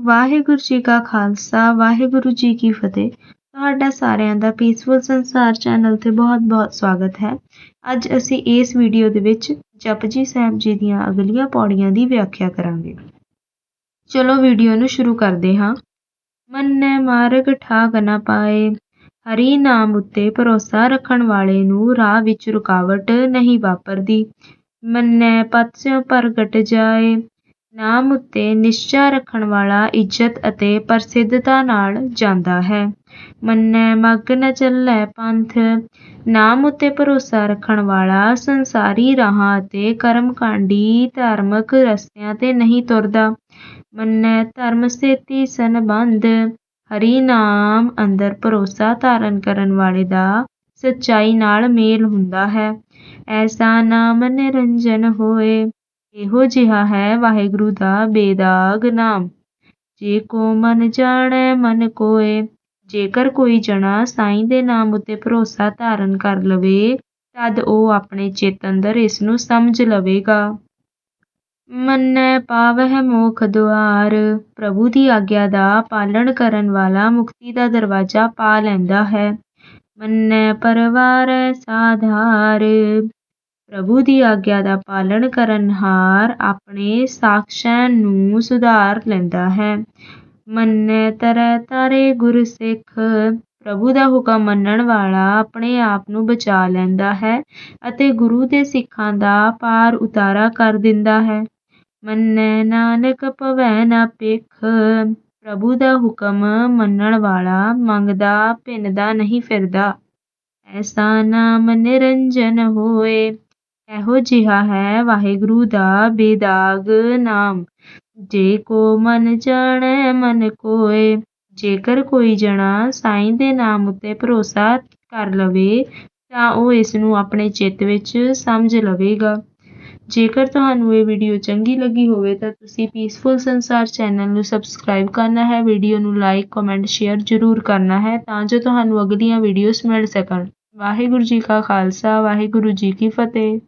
ਵਾਹਿਗੁਰੂ ਜੀ ਕਾ ਖਾਲਸਾ, ਵਾਹਿਗੁਰੂ ਜੀ ਕੀ ਫਤਿਹ। ਤੁਹਾਡਾ ਸਾਰਿਆਂ ਦਾ ਪੀਸਫੁਲ ਸੰਸਾਰ ਚੈਨਲ ਤੇ ਬਹੁਤ-ਬਹੁਤ ਸਵਾਗਤ ਹੈ। ਅੱਜ ਅਸੀਂ ਇਸ ਵੀਡੀਓ ਦੇ ਵਿੱਚ ਜਪਜੀ ਸਾਹਿਬ ਜੀ ਦੀਆਂ ਅਗਲੀਆਂ ਪੌੜੀਆਂ ਦੀ ਵਿਆਖਿਆ ਕਰਾਂਗੇ। ਚਲੋ ਵੀਡੀਓ ਨੂੰ ਸ਼ੁਰੂ ਕਰਦੇ ਹਾਂ। ਮੰਨੈ ਮਾਰਗ ਠਾਗ ਨਾ ਪਾਏ, ਹਰੀ ਨਾਮ ਉੱਤੇ ਭਰੋਸਾ ਰੱਖਣ ਵਾਲੇ ਨੂੰ ਰਾਹ ਵਿੱਚ ਰੁਕਾਵਟ ਨਹੀਂ ਵਾਪਰਦੀ। ਮੰਨੈ ਪਤਸਿਓ ਪ੍ਰਗਟ ਜਾਏ ਨਾਮ ਉੱਤੇ ਨਿਸ਼ਚਾ ਰੱਖਣ ਵਾਲਾ ਇੱਜ਼ਤ ਅਤੇ ਪ੍ਰਸਿੱਧਤਾ ਨਾਲ ਜਾਂਦਾ ਹੈ। ਮੰਨੈ, ਮਗ ਨ ਚੱਲੈ ਪੰਥ। ਨਾਮ ਉੱਤੇ ਭਰੋਸਾ ਰੱਖਣ ਵਾਲਾ ਸੰਸਾਰੀ ਰਾਹਾਂ ਅਤੇ ਕਰਮਕਾਂਡੀ ਧਾਰਮਿਕ ਰਸਤਿਆਂ ਤੇ ਨਹੀਂ ਤੁਰਦਾ। ਮੰਨੈ, ਧਰਮ ਸੇਤੀ ਸੰਬੰਧ। ਹਰੀ ਨਾਮ ਅੰਦਰ ਭਰੋਸਾ ਧਾਰਨ ਕਰਨ ਵਾਲੇ ਦਾ ਸੱਚਾਈ ਨਾਲ ਮੇਲ ਹੁੰਦਾ ਹੈ। ਐਸਾ ਨਾਮ ਨਿਰੰਜਨ ਹੋਏ। ਇਹੋ ਜਿਹਾ ਹੈ ਵਾਹਿਗੁਰੂ ਦਾ ਬੇਦਾਗ ਨਾਮ। ਜੇ ਕੋ ਮਨ ਜਾਣੈ, ਮਨ ਕੋਏ। ਜੇਕਰ ਕੋਈ ਜਣਾ ਸਾਈਂ ਦੇ ਨਾਮ ਉੱਤੇ ਭਰੋਸਾ ਧਾਰਨ ਕਰ ਲਵੇ, ਤਦ ਉਹ ਆਪਣੇ ਚਿੱਤ ਅੰਦਰ ਇਸ ਨੂੰ ਸਮਝ ਲਵੇਗਾ। ਮੰਨੈ ਪਾਵਹਿ ਮੋਖ ਦੁਆਰ। ਪ੍ਰਭੂ ਦੀ ਆਗਿਆ ਦਾ ਪਾਲਣ ਕਰਨ ਵਾਲਾ ਮੁਕਤੀ ਦਾ ਦਰਵਾਜ਼ਾ ਪਾ ਲੈਂਦਾ ਹੈ। ਮੰਨੈ ਪਰਵਾਰ ਸਾਧਾਰ। ਪ੍ਰਭੂ ਦੀ ਆਗਿਆ ਦਾ ਪਾਲਣ ਕਰਨਹਾਰ ਆਪਣੇ ਸਾਖਸ਼ੈਨ ਨੂੰ ਸੁਧਾਰ ਲੈਂਦਾ ਹੈ। ਮੰਨੈ ਤਰੈ ਤਾਰੇ ਗੁਰ ਸਿੱਖ, ਪ੍ਰਭੂ ਦਾ ਹੁਕਮ ਮੰਨਣ ਵਾਲਾ ਆਪਣੇ ਆਪ ਨੂੰ ਬਚਾ ਲੈਂਦਾ ਹੈ ਅਤੇ ਗੁਰੂ ਤੇ ਸਿੱਖਾਂ ਦਾ ਪਾਰ ਉਤਾਰਾ ਕਰ ਦਿੰਦਾ ਹੈ। ਮੰਨੈ ਨਾਨਕ ਭਵੈ ਨਾ ਪਿਖ ਪ੍ਰਭੂ ਦਾ ਹੁਕਮ ਮੰਨਣ ਵਾਲਾ ਮੰਗਦਾ ਭਿੰਨਦਾ ਨਹੀਂ ਫਿਰਦਾ। ਐਸਾ ਨਾਮ ਨਿਰੰਜਨ ਹੋਏ। ਇਹੋ ਜਿਹਾ ਹੈ ਵਾਹਿਗੁਰੂ ਦਾ ਬੇਦਾਗ ਨਾਮ। ਜੇ ਕੋ ਮਨ ਜਾਣੈ, ਮਨ ਕੋਏ। ਜੇਕਰ ਕੋਈ ਜਣਾ ਸਾਈਂ ਦੇ ਨਾਮ ਉੱਤੇ ਭਰੋਸਾ ਕਰ ਲਵੇ, ਤਾਂ ਉਹ ਇਸ ਨੂੰ ਆਪਣੇ ਚਿੱਤ ਵਿੱਚ ਸਮਝ ਲਵੇਗਾ। ਜੇਕਰ ਤੁਹਾਨੂੰ ਇਹ ਵੀਡੀਓ ਚੰਗੀ ਲੱਗੀ ਹੋਵੇ, ਤਾਂ ਤੁਸੀਂ ਪੀਸਫੁਲ ਸੰਸਾਰ ਚੈਨਲ ਨੂੰ ਸਬਸਕ੍ਰਾਈਬ ਕਰਨਾ ਹੈ, ਵੀਡੀਓ ਨੂੰ ਲਾਈਕ ਕਮੈਂਟ ਸ਼ੇਅਰ ਜ਼ਰੂਰ ਕਰਨਾ ਹੈ, ਤਾਂ ਜੋ ਤੁਹਾਨੂੰ ਅਗਲੀਆਂ ਵੀਡੀਓਜ਼ ਮਿਲ ਸਕਣ। ਵਾਹਿਗੁਰੂ ਜੀ ਕਾ ਖਾਲਸਾ, ਵਾਹਿਗੁਰੂ ਜੀ ਕੀ ਫਤਿਹ।